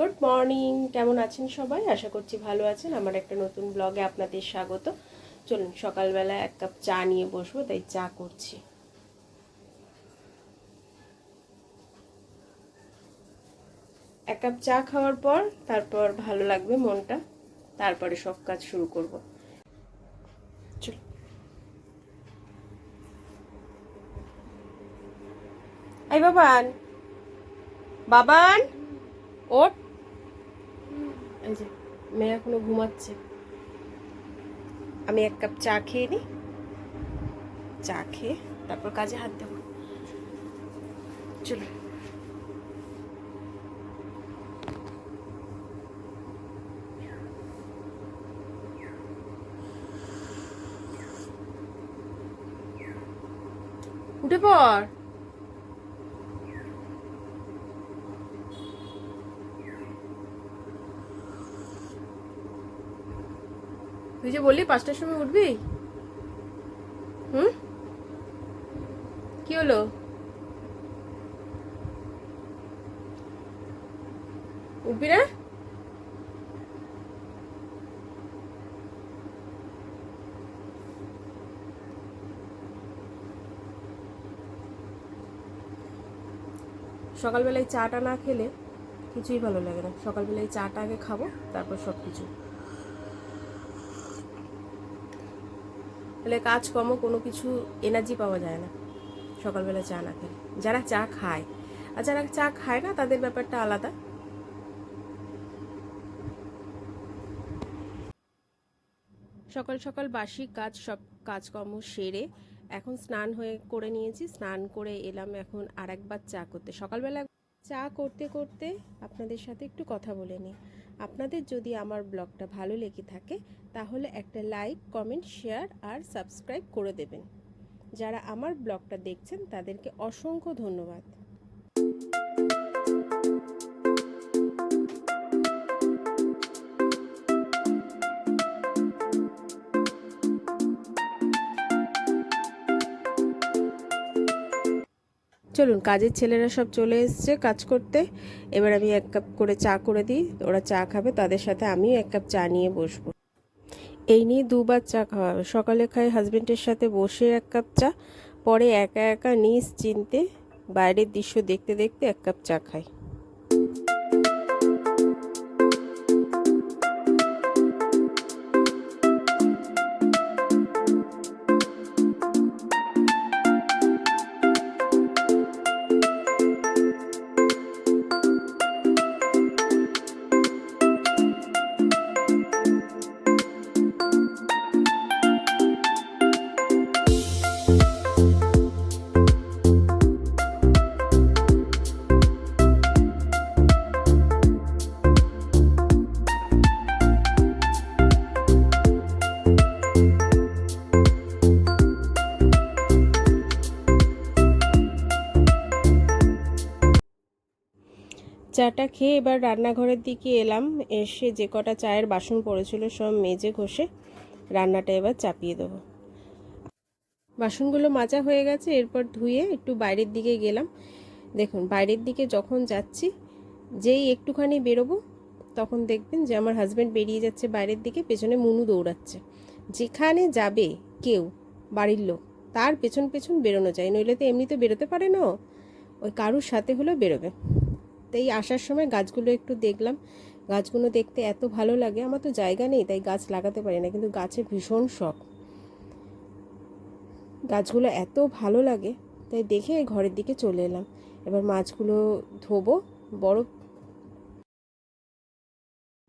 Good morning কেমন আছেন সবাই? আশা করছি ভালো আছেন। আমার একটা নতুন ব্লগে আপনাদের স্বাগত। চলুন, সকালবেলা এক কাপ চা নিয়ে বসবো, তাই চা করছি। এক কাপ চা খাওয়ার পর, তারপর ভালো লাগবে মনটা, তারপরে সব কাজ শুরু করব। এই বাবান। বাবান, ওঠ। এই যে, মেয়ে এখনও ঘুমাচ্ছে। আমি এক কাপ চা খেয়ে নিই চা খেয়ে তারপর কাজে হাত দেবো। চলো। উঠে পড়। তুই যে বললি পাঁচটার সময় উঠবি? হুম? কি হলো? উঠবি না? সকালবেলায় চাটা না খেলে কিছুই ভালো লাগে না। সকালবেলায় চাটা আগে খাব, তারপর সব কিছু তাহলে কাজকর্ম কোনো কিছু এনার্জি পাওয়া যায় না। সকালবেলা চা না খেলে। যারা চা খায়, আর যারা চা খায় না, তাদের ব্যাপারটা আলাদা। সকাল সকাল বাসি কাজ, সব কাজকর্ম সেরে এখন স্নান হয়ে করে নিয়েছি। স্নান করে এলাম এখন আর একবার চা করতে। সকালবেলা চা করতে করতে আপনাদের সাথে একটু কথা বলে নিই। আপনাদের যদি আমার ব্লগটা ভালো লেগে থাকে, তাহলে একটা লাইক, কমেন্ট, শেয়ার আর সাবস্ক্রাইব করে দেবেন। যারা আমার ব্লগটা দেখছেন, তাদেরকে অসংখ্য ধন্যবাদ। চলুন, কাজের ছেলেরা সব চলে এসছে কাজ করতে। এবার আমি এক কাপ করে চা করে দিই, ওরা চা খাবে, তাদের সাথে আমিও এক কাপ চা নিয়ে বসবো। এই নিয়ে দুবার চা খাওয়া সকালে খাই হাজব্যান্ডের সাথে বসে এক কাপ চা, পরে একা একা নিজ চিনতে বাইরের দৃশ্য দেখতে দেখতে এক কাপ চা খাই। চাটা খেয়ে এবার রান্নাঘরের দিকে এলাম। এসে যে কটা চায়ের বাসন পড়েছিল সব মেজে ঘষে রান্নাটা এবার চাপিয়ে দেবো। বাসনগুলো মাজা হয়ে গেছে, এরপর ধুয়ে একটু বাইরের দিকে গেলাম। দেখুন, বাইরের দিকে যখন যাচ্ছি, যেই একটুখানি বেরোবো, তখন দেখবেন যে আমার হাজব্যান্ড বেরিয়ে যাচ্ছে বাইরের দিকে, পেছনে মুনু দৌড়াচ্ছে। যেখানে যাবে কেউ, বাড়ির লোক, তার পেছন পেছন বেরোনো যায়, নইলে তো এমনিতে বেরোতে পারে না। ওই কারুর সাথে হলেও বেরোবে। তাই আসার সময় গাছগুলো একটু দেখলাম। গাছগুলো দেখতে এত ভালো লাগে, আমার তো জায়গা নেই, তাই গাছ লাগাতে পারি না, কিন্তু গাছের ভীষণ শখ। গাছগুলো এত ভালো লাগে, তাই দেখে ঘরের দিকে চলে এলাম। এবার মাছগুলো ধোবো বরফ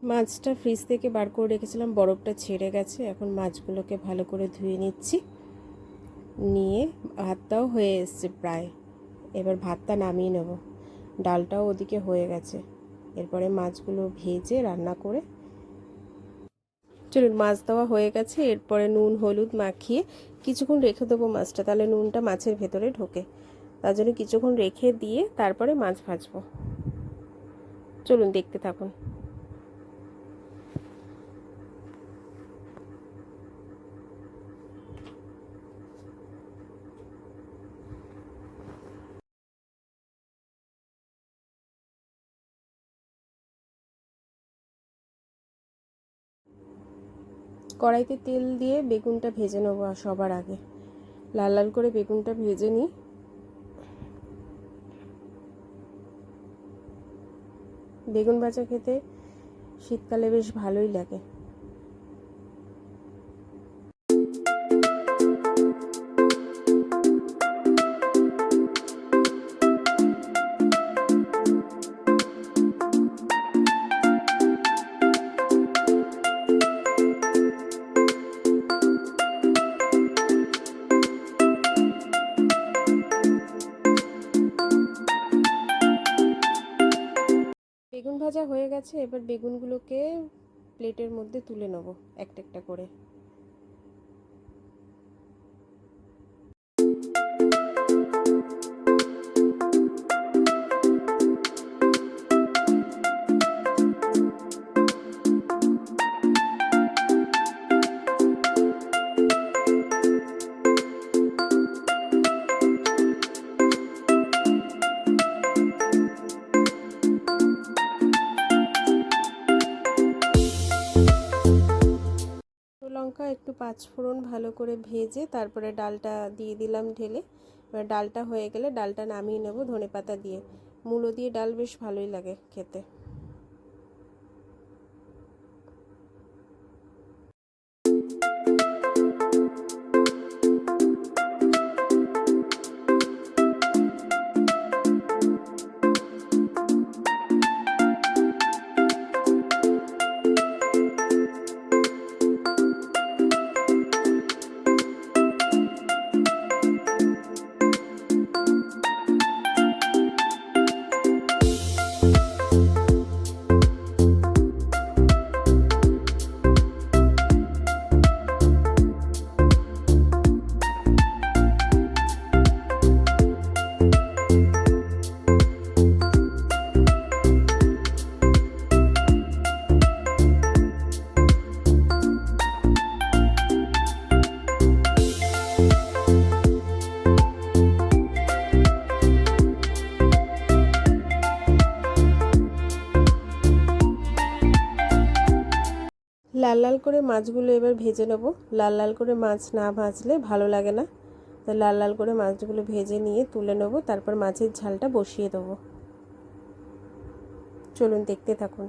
মাছটা ফ্রিজ থেকে বার করে রেখেছিলাম, বরফটা ছেড়ে গেছে, এখন মাছগুলোকে ভালো করে ধুয়ে নিচ্ছি। নিয়ে ভাতটাও হয়ে এসছে প্রায়, এবার ভাতটা নামিয়ে নেব। ডালটাও ওদিকে হয়ে গেছে। এরপরে মাছগুলো ভেজে রান্না করে চলুন, মাছ দেওয়া হয়ে গেছে। এরপরে নুন, হলুদ মাখিয়ে কিছুক্ষণ রেখে দেবো মাছটা। তাহলে নুনটা মাছের ভেতরে ঢোকে। তার জন্য কিছুক্ষণ রেখে দিয়ে তারপরে মাছ ভাজবো। চলুন, দেখতে থাকুন। কড়াইতে তেল দিয়ে বেগুনটা ভেজে নেব সবার আগে। লাল লাল করে বেগুনটা ভেজে নিই। বেগুন ভাজা খেতে শীতকালে বেশ ভালোই লাগে। গেছে এবার বেগুনগুলোকে প্লেটের মধ্যে তুলে নেব একটা একটা করে। লঙ্কা একটু পাঁচফোড়ন ভালো করে ভেজে তারপরে ডালটা দিয়ে দিলাম ঢেলে। এবার ডালটা হয়ে গেলে ডালটা নামিয়ে নেব ধনে পাতা দিয়ে। মূলো দিয়ে ডাল বেশ ভালোই লাগে খেতে। লাল লাল করে মাছগুলো এবার ভেজে নেব। লাল লাল করে মাছ না ভাজলে ভালো লাগে না। তো লাল লাল করে মাছগুলো ভেজে নিয়ে তুলে নেব, তারপর মাছের ঝালটা বসিয়ে দেবো। চলুন দেখতে থাকুন।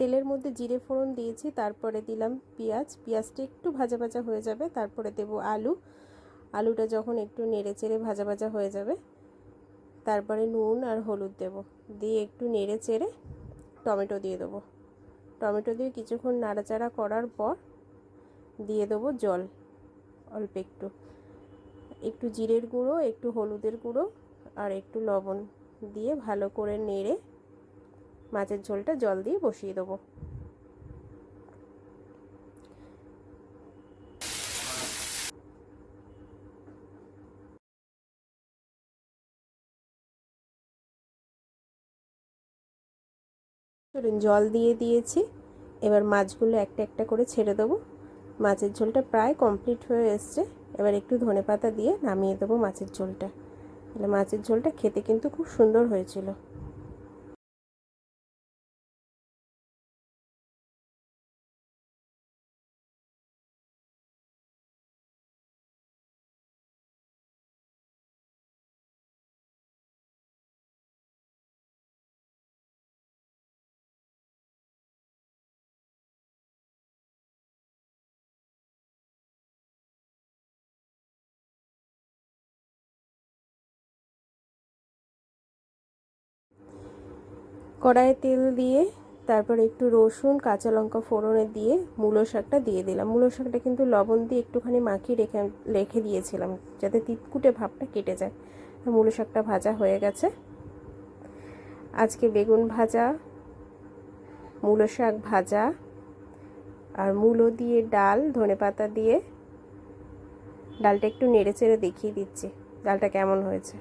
তেলের মধ্যে জিরে ফোড়ন দিয়েছি, তারপরে দিলাম পেঁয়াজ। পেঁয়াজটা একটু ভাজা ভাজা হয়ে যাবে, তারপরে দেব আলু। আলুটা যখন একটু নেড়ে চেড়ে ভাজা ভাজা হয়ে যাবে, তারপরে নুন আর হলুদ দেব। দিয়ে একটু নেড়ে চেড়ে টমেটো দিয়ে দেবো। টমেটো দিয়ে কিছুক্ষণ নাড়াচাড়া করার পর দিয়ে দেবো জল, অল্প একটু। একটু জিরের গুঁড়ো, একটু হলুদের গুঁড়ো আর একটু লবণ দিয়ে ভালো করে নেড়ে মাছের ঝোলটা জল দিয়ে বসিয়ে দেবো। চলুন, জল দিয়ে দিয়েছি। এবার মাছগুলো একটা একটা করে ছেড়ে দেবো। মাছের ঝোলটা প্রায় কমপ্লিট হয়ে এসছে। এবার একটু ধনে পাতা দিয়ে নামিয়ে দেবো মাছের ঝোলটা। তাহলে মাছের ঝোলটা খেতে কিন্তু খুব সুন্দর হয়েছিল। কড়াইয়ে তেল দিয়ে, তারপর একটু রসুন, কাঁচা লঙ্কা ফোড়নে দিয়ে মূলো শাকটা দিয়ে দিলাম। মূলো শাকটা কিন্তু লবণ দিয়ে একটুখানি মাখিয়ে রেখে রেখে দিয়েছিলাম যাতে তিতকুটে ভাবটা কেটে যায়। মূলো শাকটা ভাজা হয়ে গেছে। আজকে বেগুন ভাজা, মূলো শাক ভাজা আর মূলো দিয়ে ডাল, ধনে পাতা দিয়ে। ডালটা একটু নেড়ে চেড়ে দেখিয়ে দিচ্ছি। ডালটা কেমন হয়েছে?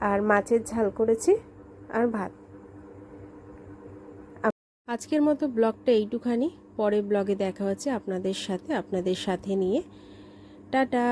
আর মাছের ঝাল করেছি আর ভাত। আজকের মতো ব্লগটা এইটুখানি। পরে ব্লগে দেখা হচ্ছে আপনাদের সাথে আপনাদের সাথে নিয়ে। টাটা।